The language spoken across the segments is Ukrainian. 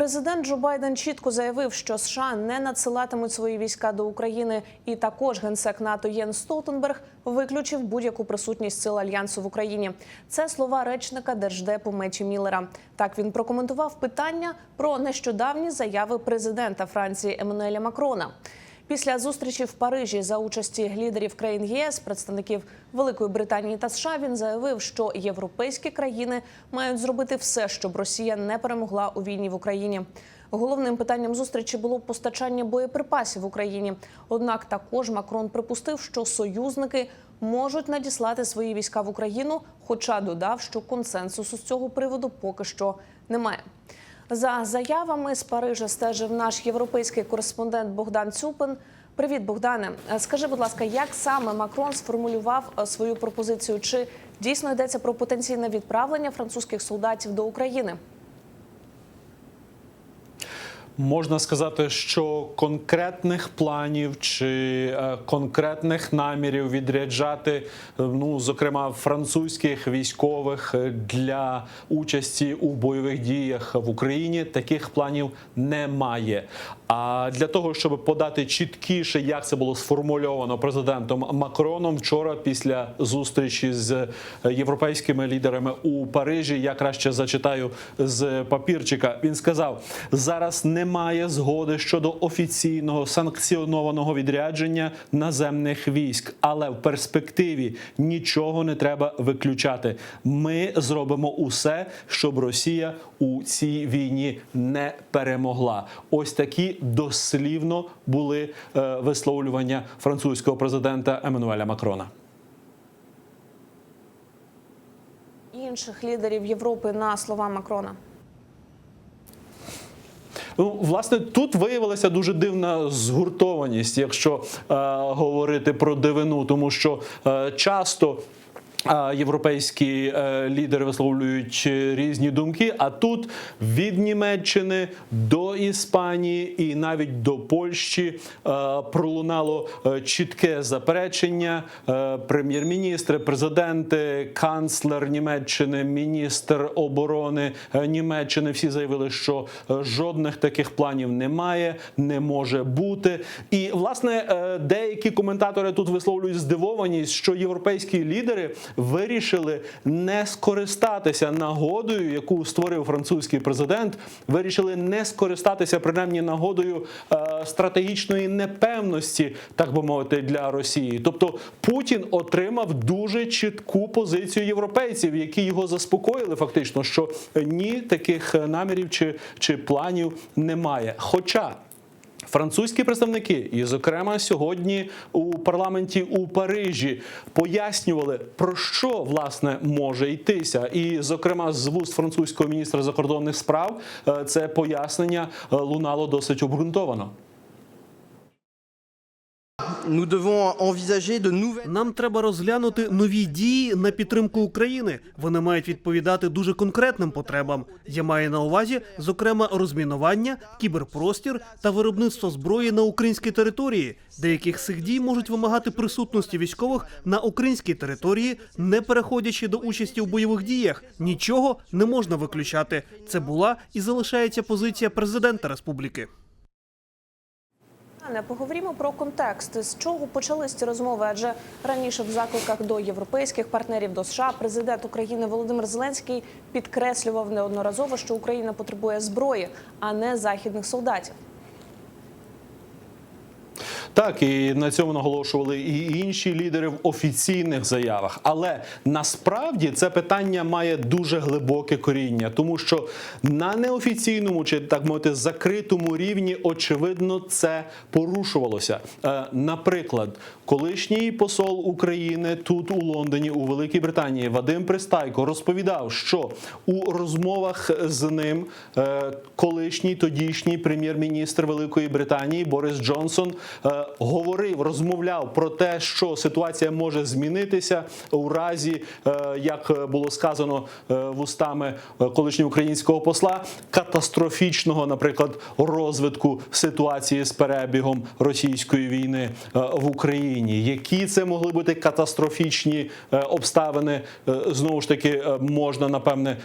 президент Джо Байден чітко заявив, що США не надсилатимуть свої війська до України, і також генсек НАТО Єн Столтенберг виключив будь-яку присутність сил альянсу в Україні. Це слова речника держдепу Мечі Міллера. Так він прокоментував питання про нещодавні заяви президента Франції Еммануеля Макрона. Після зустрічі в Парижі за участі лідерів країн ЄС, представників Великої Британії та США, він заявив, що європейські країни мають зробити все, щоб Росія не перемогла у війні в Україні. Головним питанням зустрічі було постачання боєприпасів в Україні. Однак також Макрон припустив, що союзники можуть надіслати свої війська в Україну, хоча додав, що консенсусу з цього приводу поки що немає. За заявами з Парижа стежив наш європейський кореспондент Богдан Цюпин. Привіт, Богдане. Скажи, будь ласка, як саме Макрон сформулював е, свою пропозицію? Чи дійсно йдеться про потенційне відправлення французьких солдатів до України? Можна сказати, що конкретних планів чи е, конкретних намірів відряджати, е, ну зокрема французьких військових е, для участі у бойових діях в Україні, таких планів немає. А для того, щоб подати чіткіше, як це було сформульовано президентом Макроном вчора, після зустрічі з європейськими лідерами у Парижі, я краще зачитаю з папірчика. Він сказав: зараз немає згоди щодо офіційного санкціонованого відрядження наземних військ, але в перспективі нічого не треба виключати. Ми зробимо усе, щоб Росія у цій війні не перемогла. Ось такі дослівно були е, висловлювання французького президента Еммануеля Макрона. Інших лідерів Європи на слова Макрона. Ну, власне, тут виявилася дуже дивна згуртованість, якщо е, говорити про дивину, тому що е, часто. Європейські е, лідери висловлюють різні думки. А тут від Німеччини до Іспанії і навіть до Польщі е, пролунало е, чітке заперечення. Прем'єр-міністри, президенти, канцлер Німеччини, міністр оборони Німеччини всі заявили, що жодних таких планів немає, не може бути. І власне деякі коментатори тут висловлюють здивованість, що європейські лідери вирішили не скористатися нагодою, яку створив французький президент. Вирішили не скористатися принаймні нагодою е, стратегічної непевності, так би мовити, для Росії. Тобто Путін отримав дуже чітку позицію європейців, які його заспокоїли, фактично, що ні таких намірів чи, чи планів немає. Хоча Французькі представники, і, зокрема, сьогодні у парламенті у Парижі пояснювали про що власне може йтися. І, зокрема, з вуст французького міністра закордонних справ е, це пояснення е, лунало досить обґрунтовано. Нам треба розглянути нові дії на підтримку України. Вони мають відповідати дуже конкретним потребам. Я маю на увазі, зокрема, розмінування, кіберпростір та виробництво зброї на українській території. Деяких цих дій можуть вимагати присутності військових на українській території, не переходячи до участі у бойових діях. Нічого не можна виключати. Це була і залишається позиція президента республіки. Не поговоримо про контекст. З чого почались ці розмови? Адже раніше в закликах до європейських партнерів до США президент України Володимир Зеленський підкреслював неодноразово, що Україна потребує зброї, а не західних солдатів. Так, і на цьому наголошували і інші лідери в офіційних заявах. Але насправді це питання має дуже глибоке коріння, тому що на неофіційному чи так мовити закритому рівні, очевидно, це порушувалося. Е, Наприклад, колишній посол України тут у Лондоні, у Великій Британії, Вадим Пристайко розповідав, що у розмовах з ним е, колишній тодішній прем'єр-міністр Великої Британії Борис Джонсон е, говорив, розмовляв про те, що ситуація може змінитися у разі, е, як було сказано е, вустами е, колишнього українського посла, катастрофічного, наприклад, розвитку ситуації з перебігом російської війни в Україні. Які це могли бути катастрофічні обставини? Знову ж таки, можна напевне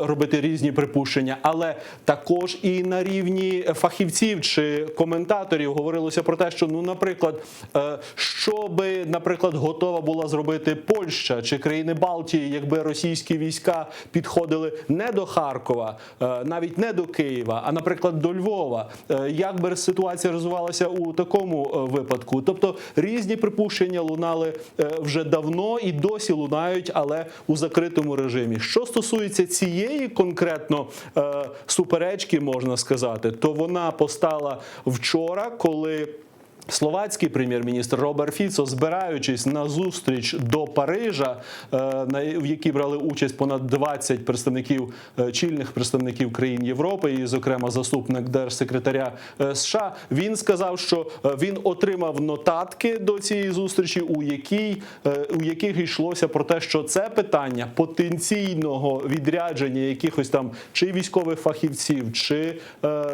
робити різні припущення, але також і на рівні фахівців чи коментаторів говорилося про те, що ну, наприклад, е, що би, наприклад, готова була зробити Польща чи країни Балтії, якби російські війська підходили не до Харкова, е, навіть не до Києва, а наприклад до Львова. Е, Як би ситуація розвивалася у такому випадку? Тобто різні припущення лунали вже давно і досі лунають, але у закритому режимі. Що стосується цієї конкретно суперечки, можна сказати, то вона постала вчора, коли. Словацький прем'єр-міністр Роберт Фіцо, збираючись на зустріч до Парижа, е, в якій брали участь понад 20 представників е, чільних представників країн Європи, і, зокрема, заступник держсекретаря е, США, він сказав, що він отримав нотатки до цієї зустрічі, у якій у яких йшлося про те, що це питання потенційного відрядження якихось там чи військових фахівців, чи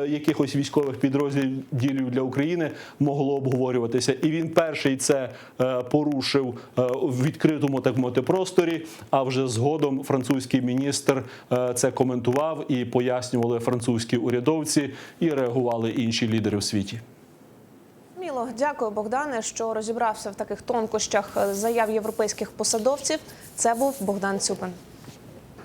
якихось військових підрозділів для України могло обговорюватися. І він перший це е, порушив е, в відкритому так мовити просторі. А вже згодом французький міністр е, це коментував і пояснювали французькі урядовці, і реагували інші лідери в світі. Міло, дякую, Богдане, що розібрався в таких тонкощах заяв європейських посадовців. Це був Богдан Цюпин.